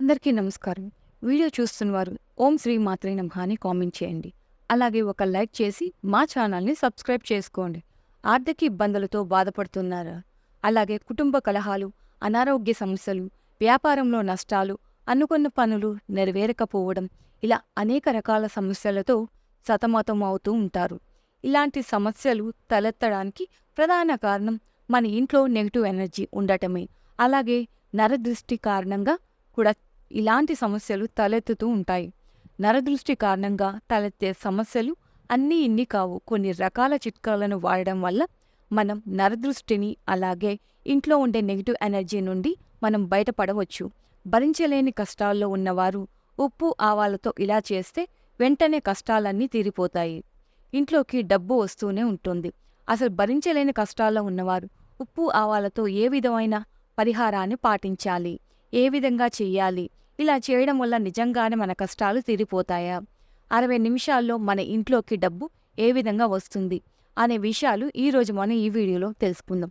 అందరికీ నమస్కారం. వీడియో చూస్తున్నవారు ఓం శ్రీ మాత్రే నమః అని కామెంట్ చేయండి. అలాగే ఒక లైక్ చేసి మా ఛానల్ని సబ్స్క్రైబ్ చేసుకోండి. ఆర్థిక ఇబ్బందులతో బాధపడుతున్నారా. అలాగే కుటుంబ కలహాలు అనారోగ్య సమస్యలు వ్యాపారంలో నష్టాలు అనుకున్న పనులు నెరవేరకపోవడం ఇలా అనేక రకాల సమస్యలతో సతమతం అవుతూ ఉంటారు. ఇలాంటి సమస్యలు తలెత్తడానికి ప్రధాన కారణం మన ఇంట్లో నెగిటివ్ ఎనర్జీ ఉండటమే. అలాగే నరదృష్టి కారణంగా కూడా ఇలాంటి సమస్యలు తలెత్తుతూ ఉంటాయి. నరదృష్టి కారణంగా తలెత్తే సమస్యలు అన్నీ ఇన్ని కావు. కొన్ని రకాల చిట్కాలను వాడడం వల్ల మనం నరదృష్టిని అలాగే ఇంట్లో ఉండే నెగిటివ్ ఎనర్జీ నుండి మనం బయటపడవచ్చు. భరించలేని కష్టాల్లో ఉన్నవారు ఉప్పు ఆవాలతో ఇలా చేస్తే వెంటనే కష్టాలన్నీ తీరిపోతాయి. ఇంట్లోకి డబ్బు వస్తూనే ఉంటుంది. అసలు భరించలేని కష్టాల్లో ఉన్నవారు ఉప్పు ఆవాలతో ఏ విధమైన పరిహారాన్ని పాటించాలి? ఏ విధంగా చెయ్యాలి ఇలా చేయడం వల్ల నిజంగానే మన కష్టాలు తీరిపోతాయా? అరవై నిమిషాల్లో మన ఇంట్లోకి డబ్బు ఏ విధంగా వస్తుంది? అనే విషయాలు ఈరోజు మనం ఈ వీడియోలో తెలుసుకుందాం.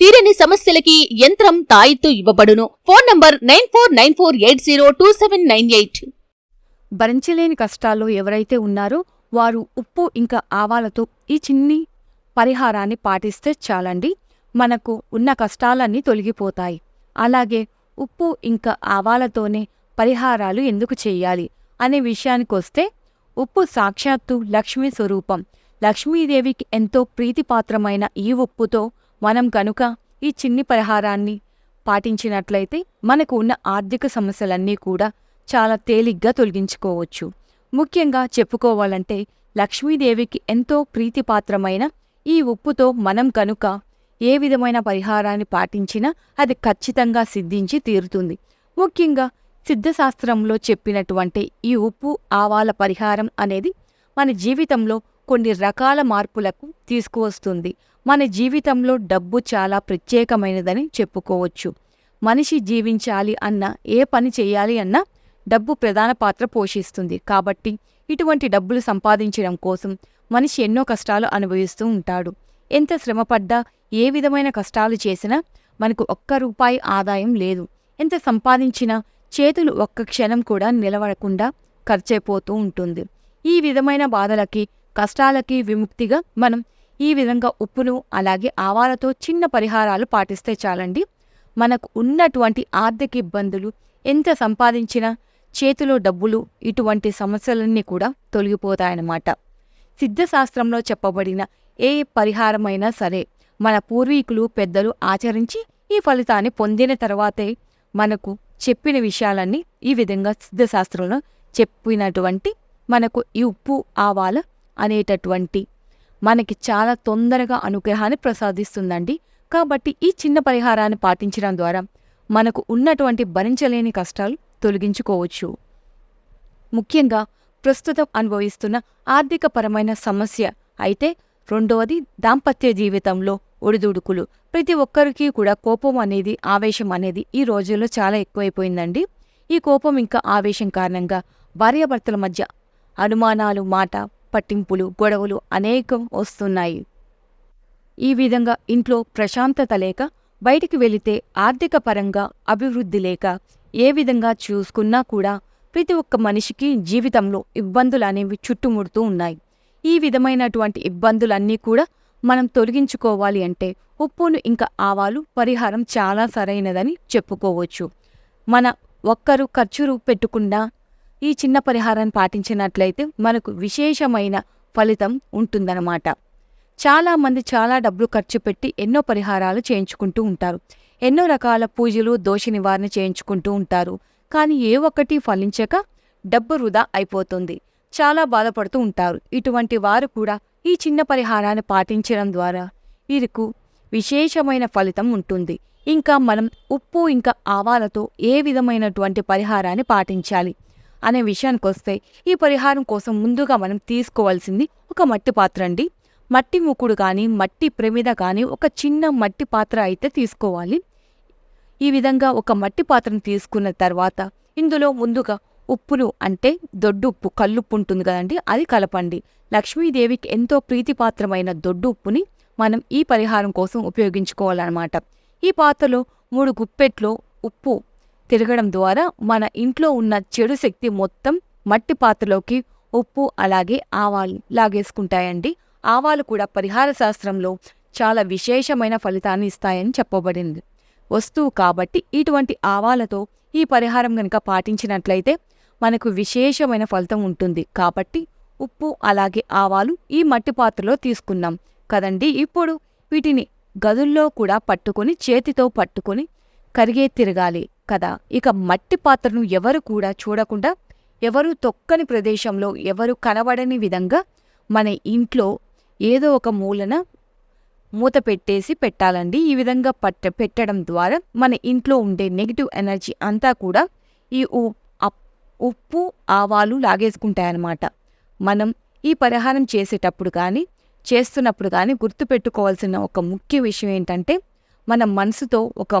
తీరని సమస్యలకి యంత్రం తాయిత్తు ఇవ్వబడును. Phone number nine four nine four eight zero two seven nine eight. భరించలేని కష్టాల్లో ఎవరైతే ఉన్నారో వారు ఉప్పు ఇంకా ఆవాలతో ఈ చిన్ని పరిహారాన్ని పాటిస్తే చాలండి. మనకు ఉన్న కష్టాలన్నీ తొలగిపోతాయి. అలాగే ఉప్పు ఇంకా ఆవాలతోనే పరిహారాలు ఎందుకు చేయాలి అనే విషయానికొస్తే ఉప్పు సాక్షాత్తు లక్ష్మీ స్వరూపం. లక్ష్మీదేవికి ఎంతో ప్రీతిపాత్రమైన ఈ ఉప్పుతో మనం కనుక ఈ చిన్ని పరిహారాన్ని పాటించినట్లయితే మనకు ఉన్న ఆర్థిక సమస్యలన్నీ కూడా చాలా తేలిగ్గా తొలగించుకోవచ్చు. ముఖ్యంగా చెప్పుకోవాలంటే లక్ష్మీదేవికి ఎంతో ప్రీతిపాత్రమైన ఈ ఉప్పుతో మనం కనుక ఏ విధమైన పరిహారాన్ని పాటించినా అది ఖచ్చితంగా సిద్ధించి తీరుతుంది. ముఖ్యంగా సిద్ధశాస్త్రంలో చెప్పినటువంటి ఈ ఉప్పు ఆవాల పరిహారం అనేది మన జీవితంలో కొన్ని రకాల మార్పులకు తీసుకువస్తుంది. మన జీవితంలో డబ్బు చాలా ప్రత్యేకమైనదని చెప్పుకోవచ్చు. మనిషి జీవించాలి అన్న ఏ పని చేయాలి అన్నా డబ్బు ప్రధాన పాత్ర పోషిస్తుంది. కాబట్టి ఇటువంటి డబ్బులు సంపాదించడం కోసం మనిషి ఎన్నో కష్టాలు అనుభవిస్తూ ఉంటాడు. ఎంత శ్రమపడ్డా ఏ విధమైన కష్టాలు చేసినా మనకు ఒక్క రూపాయి ఆదాయం లేదు. ఎంత సంపాదించినా చేతులు ఒక్క క్షణం కూడా నిలవడకుండా ఖర్చైపోతూ ఉంటుంది. ఈ విధమైన బాధలకి కష్టాలకి విముక్తిగా మనం ఈ విధంగా ఉప్పును అలాగే ఆవాలతో చిన్న పరిహారాలు పాటిస్తే చాలండి. మనకు ఉన్నటువంటి ఆర్థిక ఇబ్బందులు ఎంత సంపాదించినా చేతిలో డబ్బులు ఇటువంటి సమస్యలన్నీ కూడా తొలగిపోతాయన్నమాట. సిద్ధశాస్త్రంలో చెప్పబడిన ఏ పరిహారమైనా సరే మన పూర్వీకులు పెద్దలు ఆచరించి ఈ ఫలితాన్ని పొందిన తర్వాతే మనకు చెప్పిన విషయాలన్నీ ఈ విధంగా సిద్ధశాస్త్రంలో చెప్పినటువంటి మనకు ఈ ఉప్పు ఆవాల అనేటటువంటి మనకి చాలా తొందరగా అనుగ్రహాన్ని ప్రసాదిస్తుందండి. కాబట్టి ఈ చిన్న పరిహారాన్ని పాటించడం ద్వారా మనకు ఉన్నటువంటి భరించలేని కష్టాలు తొలగించుకోవచ్చు. ముఖ్యంగా ప్రస్తుతం అనుభవిస్తున్న ఆర్థికపరమైన సమస్య అయితే రెండవది దాంపత్య జీవితంలో ఒడిదుడుకులు. ప్రతి ఒక్కరికి కూడా కోపం అనేది ఆవేశం అనేది ఈ రోజుల్లో చాలా ఎక్కువైపోయిందండి. ఈ కోపం ఇంకా ఆవేశం కారణంగా భార్యాభర్తల మధ్య అనుమానాలు మాట పట్టింపులు గొడవలు అనేకం వస్తున్నాయి. ఈ విధంగా ఇంట్లో ప్రశాంతత లేక బయటికి వెళితే ఆర్థిక పరంగా అభివృద్ధి లేక ఏ విధంగా చూసుకున్నా కూడా ప్రతి ఒక్క మనిషికి జీవితంలో ఇబ్బందులు అనేవి చుట్టుముడుతూ ఉన్నాయి. ఈ విధమైనటువంటి ఇబ్బందులన్నీ కూడా మనం తొలగించుకోవాలి అంటే ఉప్పును ఇంకా ఆవాలు పరిహారం చాలా సరైనదని చెప్పుకోవచ్చు. మన ఒక్కరు ఖర్చు పెట్టుకున్నా ఈ చిన్న పరిహారాన్ని పాటించినట్లయితే మనకు విశేషమైన ఫలితం ఉంటుందన్నమాట. చాలామంది చాలా డబ్బులు ఖర్చు పెట్టి ఎన్నో పరిహారాలు చేయించుకుంటూ ఉంటారు. ఎన్నో రకాల పూజలు దోష నివారణ చేయించుకుంటూ ఉంటారు. కానీ ఏ ఒక్కటి ఫలించక డబ్బు వృధా అయిపోతుంది. చాలా బాధపడుతూ ఉంటారు. ఇటువంటి వారు కూడా ఈ చిన్న పరిహారాన్ని పాటించడం ద్వారా వీరికి విశేషమైన ఫలితం ఉంటుంది. ఇంకా మనం ఉప్పు ఇంకా ఆవాలతో ఏ విధమైనటువంటి పరిహారాన్ని పాటించాలి? అనే విషయానికి వస్తే ఈ పరిహారం కోసం ముందుగా మనం తీసుకోవాల్సింది ఒక మట్టి పాత్ర అండి. మట్టి ముక్కుడు కానీ మట్టి ప్రమిద కానీ ఒక చిన్న మట్టి పాత్ర అయితే తీసుకోవాలి. ఈ విధంగా ఒక మట్టి పాత్రను తీసుకున్న తర్వాత ఇందులో ముందుగా ఉప్పును అంటే దొడ్డు ఉప్పు కల్లుప్పు ఉంటుంది కదండి అది కలపండి. లక్ష్మీదేవికి ఎంతో ప్రీతిపాత్రమైన దొడ్డు ఉప్పుని మనం ఈ పరిహారం కోసం ఉపయోగించుకోవాలన్నమాట. ఈ పాత్రలో మూడు గుప్పెట్లో ఉప్పు తిరగడం ద్వారా మన ఇంట్లో ఉన్న చెడు శక్తి మొత్తం మట్టి పాత్రలోకి ఉప్పు అలాగే ఆవాలు లాగేసుకుంటాయండి. ఆవాలు కూడా పరిహార శాస్త్రంలో చాలా విశేషమైన ఫలితాన్ని ఇస్తాయని చెప్పబడింది. వస్తువు కాబట్టి ఇటువంటి ఆవాలతో ఈ పరిహారం గనుక పాటించినట్లయితే మనకు విశేషమైన ఫలితం ఉంటుంది. కాబట్టి ఉప్పు అలాగే ఆవాలు ఈ మట్టి పాత్రలో తీసుకున్నాం కదండి. ఇప్పుడు వీటిని గదుల్లో కూడా పట్టుకొని చేతితో పట్టుకొని కరిగే తిరగాలి. కదా. ఇక మట్టి పాత్రను ఎవరు కూడా చూడకుండా ఎవరు తొక్కని ప్రదేశంలో ఎవరు కనబడని విధంగా మన ఇంట్లో ఏదో ఒక మూలన మూత పెట్టేసి పెట్టాలండి. ఈ విధంగా పట్ట పెట్టడం ద్వారా మన ఇంట్లో ఉండే నెగిటివ్ ఎనర్జీ అంతా కూడా ఈ ఉ- ఉప్పు ఆవాలు లాగేసుకుంటాయన్నమాట. మనం ఈ పరిహారం చేసేటప్పుడు కానీ చేస్తున్నప్పుడు కానీ గుర్తుపెట్టుకోవాల్సిన ఒక ముఖ్య విషయం ఏంటంటే మన మనసుతో ఒక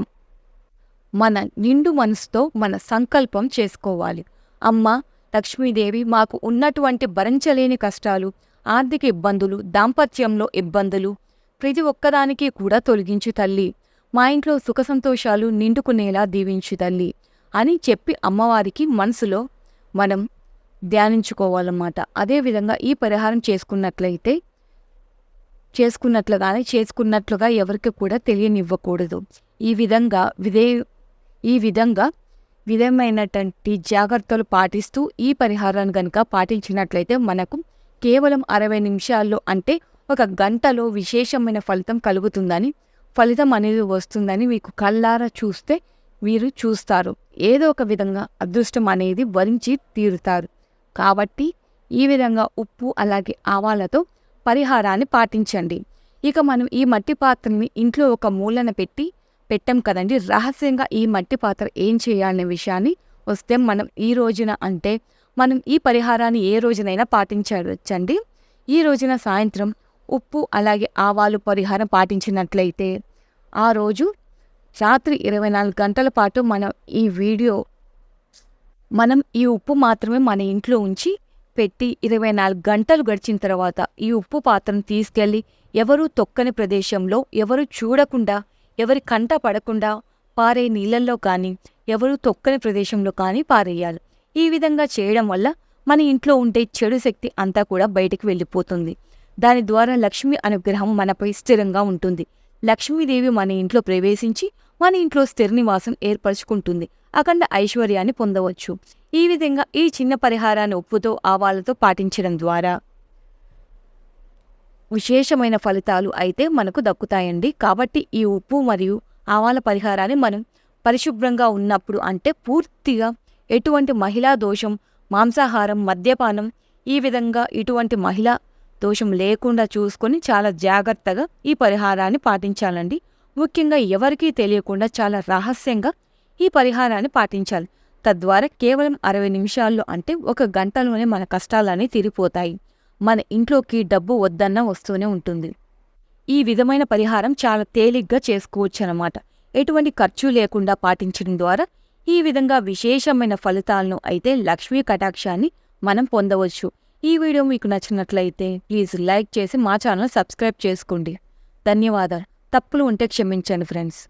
మన నిండు మనసుతో మన సంకల్పం చేసుకోవాలి. అమ్మ లక్ష్మీదేవి మాకు ఉన్నటువంటి భరించలేని కష్టాలు ఆర్థిక ఇబ్బందులు దాంపత్యంలో ఇబ్బందులు ప్రతి ఒక్కదానికి కూడా తొలగించు తల్లి. మా ఇంట్లో సుఖ సంతోషాలు నిండుకునేలా దీవించు తల్లి అని చెప్పి అమ్మవారికి మనసులో మనం ధ్యానించుకోవాలన్నమాట. అదేవిధంగా ఈ పరిహారం చేసుకున్నట్లయితే చేసుకున్నట్లుగానే చేసుకున్నట్లుగా ఎవరికి కూడా తెలియనివ్వకూడదు. ఈ విధంగా విధే ఈ విధంగా విధమైనటువంటి జాగ్రత్తలు పాటిస్తూ ఈ పరిహారాన్ని గనుక పాటించినట్లయితే మనకు కేవలం అరవై నిమిషాల్లో అంటే ఒక గంటలో విశేషమైన ఫలితం కలుగుతుందని ఫలితం అనేది వస్తుందని మీకు కళ్ళారా చూస్తే మీరు చూస్తారు. ఏదో ఒక విధంగా అదృష్టం అనేది వరించి తీరుతారు. కాబట్టి ఈ విధంగా ఉప్పు అలాగే ఆవాలతో పరిహారాన్ని పాటించండి. ఇక మనం ఈ మట్టి పాత్రని ఇంట్లో ఒక మూలన పెట్టి పెట్టాం కదండి. రహస్యంగా ఈ మట్టి పాత్ర ఏం చేయాలనే విషయాన్ని వస్తే మనం ఈ రోజున అంటే మనం ఈ పరిహారాన్ని ఏ రోజునైనా పాటించవచ్చండి. ఈ రోజున సాయంత్రం ఉప్పు అలాగే ఆవాలు పరిహారం పాటించినట్లయితే ఆ రోజు రాత్రి ఇరవై నాలుగు గంటల పాటు మనం ఈ వీడియో మనం ఈ ఉప్పు మాత్రమే మన ఇంట్లో ఉంచి పెట్టి ఇరవై నాలుగు గంటలు గడిచిన తర్వాత ఈ ఉప్పు పాత్రను తీసుకెళ్ళి ఎవరూ తొక్కని ప్రదేశంలో ఎవరు చూడకుండా ఎవరి కంట పడకుండా పారే నీళ్ళల్లో కానీ ఎవరు తొక్కని ప్రదేశంలో కానీ పారేయాలి. ఈ విధంగా చేయడం వల్ల మన ఇంట్లో ఉండే చెడు శక్తి అంతా కూడా బయటికి వెళ్ళిపోతుంది. దాని ద్వారా లక్ష్మి అనుగ్రహం మనపై స్థిరంగా ఉంటుంది. లక్ష్మీదేవి మన ఇంట్లో ప్రవేశించి మన ఇంట్లో స్థిర నివాసం ఏర్పరచుకుంటుంది. అఖండ ఐశ్వర్యాన్ని పొందవచ్చు. ఈ విధంగా ఈ చిన్న పరిహారాన్ని ఉప్పుతో ఆవాలతో పాటించడం ద్వారా విశేషమైన ఫలితాలు అయితే మనకు దక్కుతాయండి. కాబట్టి ఈ ఉప్పు మరియు ఆవాల పరిహారాన్ని మనం పరిశుభ్రంగా ఉన్నప్పుడు అంటే పూర్తిగా ఎటువంటి మహిళా దోషం మాంసాహారం మద్యపానం ఈ విధంగా ఇటువంటి మహిళా దోషం లేకుండా చూసుకొని చాలా జాగ్రత్తగా ఈ పరిహారాన్ని పాటించాలండి. ముఖ్యంగా ఎవరికీ తెలియకుండా చాలా రహస్యంగా ఈ పరిహారాన్ని పాటించాలి. తద్వారా కేవలం అరవై నిమిషాల్లో అంటే ఒక గంటలోనే మన కష్టాలన్నీ తీరిపోతాయి. మన ఇంట్లోకి డబ్బు వద్దన్నా వస్తూనే ఉంటుంది. ఈ విధమైన పరిహారం చాలా తేలిగ్గా చేసుకోవచ్చనమాట ఎటువంటి ఖర్చు లేకుండా పాటించడం ద్వారా ఈ విధంగా విశేషమైన ఫలితాలను అయితే లక్ష్మీ కటాక్షాన్ని మనం పొందవచ్చు. ఈ వీడియో మీకు నచ్చినట్లయితే ప్లీజ్ లైక్ చేసి మా ఛానల్ సబ్స్క్రైబ్ చేసుకోండి. ధన్యవాదాలు. తప్పులు ఉంటే క్షమించండి ఫ్రెండ్స్.